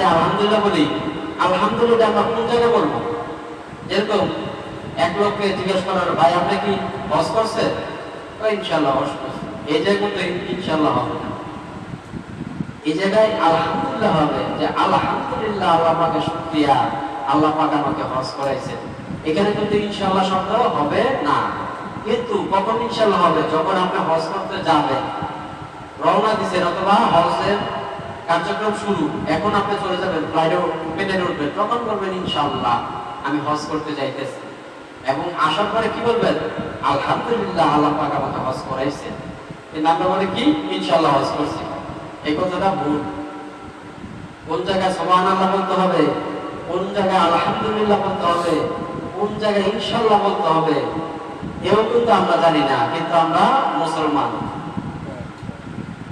যে আলহামদুলিল্লাহ বলি, আলহামদুলিল্লাহ আমরা কোন জায়গায় বলব? যেরকম এক লোককে জিজ্ঞেস করার ভাই, আপনি কি হজ করছে ইনশাল্লাহ করছে। এই জায়গায় তো ইনশাল্লাহ হবে এই জায়গায় আলহামদুলিল্লাহ হবে যে আলহামদুলিল্লাহ আল্লাহ পাকে শুকরিয়া, আল্লাহ পাক আমাকে হজ করাইছে। এখানে কিন্তু ইনশাল্লাহ শব্দ হবে না। কিন্তু কখন ইনশাল্লাহ হবে? যখন আপনি হজ করতে যাবেন, রওনা দিচ্ছেন অথবা হজের কার্যক্রম শুরু। এখন আপনি চলে যাবেন ফ্লাইটে প্লেনে উঠবেন। তখন বলবেন ইনশাল্লাহ আমি হজ করতে যাইতেছি। এবং আসার পরে কি বলবেন? আলহামদুলিল্লাহ, আল্লাহ পাক আমাকে হজ করাইছে কিন্তু আমরা বলে কি? ইনশাল্লাহ হজ করছি। এই কথাটা ভুল। কোন জায়গায় সোমান আল্লাহ বলতে হবে? কোন জায়গায় আলহামদুলিল্লাহ বলতে হবে? কোন জায়গায় ইনশাল্লাহ বলতে হবে? এও কিন্তু আমরা জানি না, কিন্তু আমরা মুসলমান।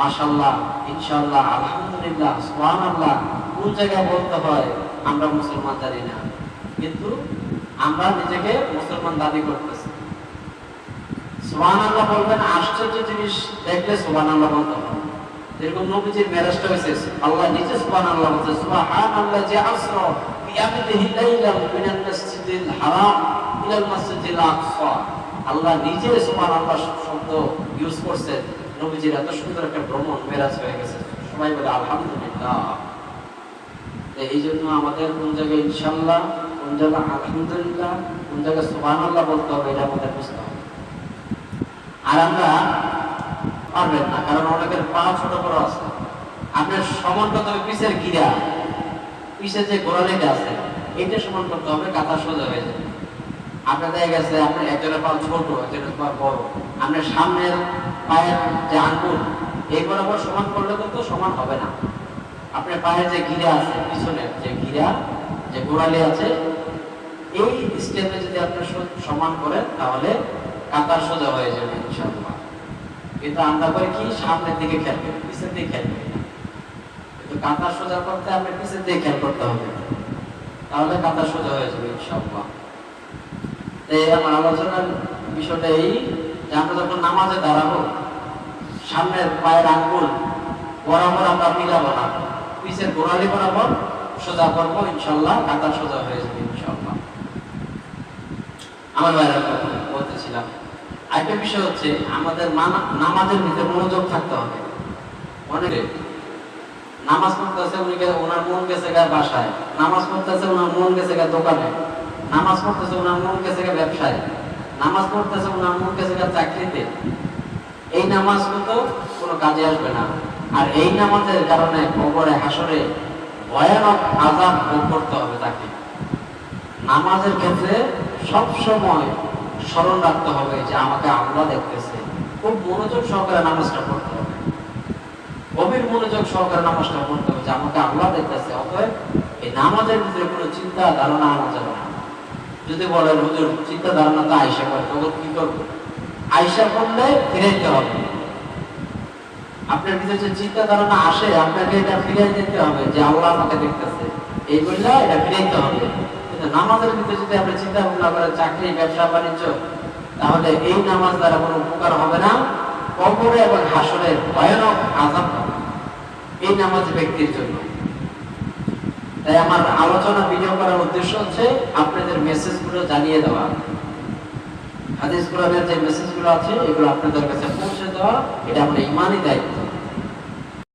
মাশাল্লাহ ইনশাল্লাহ আলহামদুলিল্লাহ, সুবহানাল্লাহ, কোন জায়গায় বলতে হয়, আমরা মুসলমান জানি না। কিন্তু আমরা নিজেকে মুসলমান দাবি করতেছি। সুবহানাল্লাহ বলবেন, আশ্চর্য জিনিস দেখলে সুবহানাল্লাহ বলতে হবে। যেরকম নবীজির মেরাজটা হয়েছে, আল্লাহ নিজে সুবহানাল্লাহ বলছে, সুবহানাল্লাহ যে আসরা বিআমদিহি লাইলাম মিনাল মাসজিদিল হারাম ইলাল মাসজিদিল আকসা। আল্লাহ শব্দ ইউজ করছেন। নবীজির এত সুন্দর একটা ভ্রমণ মেরাজ হয়ে গেছে। সবাই বলে, আলহামদুলিল্লাহ। এই জন্য আমাদের কোন জায়গায় ইনশাল্লাহ কোন জায়গায় আলহামদুলিল্লাহ, কোন জায়গায় সুবাহ আল্লাহ বলতে হবে, এটা আমাদের বুঝতে হবে। আর আমরা পারবেন না, কারণ অনেকের পা ছোট বড় আছে। আপনার সমান করতে হবে পিসের গিরা পিসের যে গোড়ালিটা আছে এটা সমান করতে হবে কাতা সোজা হয়ে যাবে। আপনার দেখা গেছে আপনার একজনের পা ছোট, একজনের পা বড়। আপনার সামনের পায়ের যে আঙ্গুল এই বরাবর সমান করলে কিন্তু সমান হবে না। আপনার পায়ের যে গিরা আছে, পিছনের যে গিরা, যে গোড়ালি আছে, এই স্টেপে যদি আপনি সমান করেন, তাহলে কাতার সোজা হয়ে যাবে ইনশাআল্লাহ। কিন্তু আমরা করি কি? সামনের দিকে খেয়াল পিছের দিকে খেয়াল করি কিন্তু কাতার সোজা করতে আপনি পিছের দিকে খেয়াল করতে হবে। তাহলে কাতার সোজা হয়ে যাবে ইনশাআল্লাহ। আমার আলোচনার বিষয়টা এই যে আমরা যখন নামাজে দাঁড়াবো, সামনের পায়ের আঙ্গুল বরাবর আমরা মিলাবো না। পিছের গোড়ালি বরাবর সোজা করব, ইনশাল্লাহ কাতার সোজা হয়ে যাবে, ইনশাল্লাহ। আমার বলতেছিলাম, আরেকটা বিষয় হচ্ছে আমাদের নামাজের ভিতরে মনোযোগ থাকতে হবে। অনেকে নামাজ পড়তেছে, উনি ওনার মন গেছে গা বাসায়। নামাজ পড়তেছে ওনার মন গেছে গা দোকানে। নামাজ পড়তেছে ওনার মন গেছে গা ব্যবসায়। নামাজ পড়তেছে ওনার মন গেছে চাকরিতে। এই নামাজ কিন্তু কোনো কাজে আসবে না। আর এই নামাজের কারণে কবরে হাসরে ভয়ানক আজাব ভোগ করতে হবে তাকে। নামাজের ক্ষেত্রে সব সময় স্মরণ রাখতে হবে যে আমাকে আল্লাহ দেখতেছে। খুব মনোযোগ সহকারে নামাজটা পড়তে হবে। গভীর মনোযোগ সহকারে নামাজটা পড়তে হবে যে আমাকে আল্লাহ দেখতেছে। অতএব এই নামাজের ভিতরে কোনো চিন্তা, ধারণা আনা যাবে না। যদি বলেন হুজুর চিন্তা ধারণা তো আইসা করে, তখন কি করব? আইসা করলে ফিরাইতে হবে। আপনার ভিতরে চিন্তা ধারণা আসে, আপনাকে এটা ফিরাই দিতে হবে যে আল্লাহ আমাকে দেখতেছে। এই বললে এটা ফিরাইতে হবে। কিন্তু নামাজের ভিতরে যদি আপনি চিন্তা ভাবনা করেন, চাকরি, ব্যবসা, বাণিজ্য, তাহলে এই নামাজ দ্বারা কোনো উপকার হবে না। কবরে এবং হাসরে ভয়ানক আজাব এই নামাজ ব্যক্তির জন্য। তাই আমার আলোচনা ভিডিও করার উদ্দেশ্য হচ্ছে আপনাদের মেসেজগুলো জানিয়ে দেওয়া। হাদিস কোরআনের যে মেসেজগুলো আছে, এগুলো আপনাদের কাছে পৌঁছে দেওয়া। এটা আমাদের ইমানই দায়িত্ব।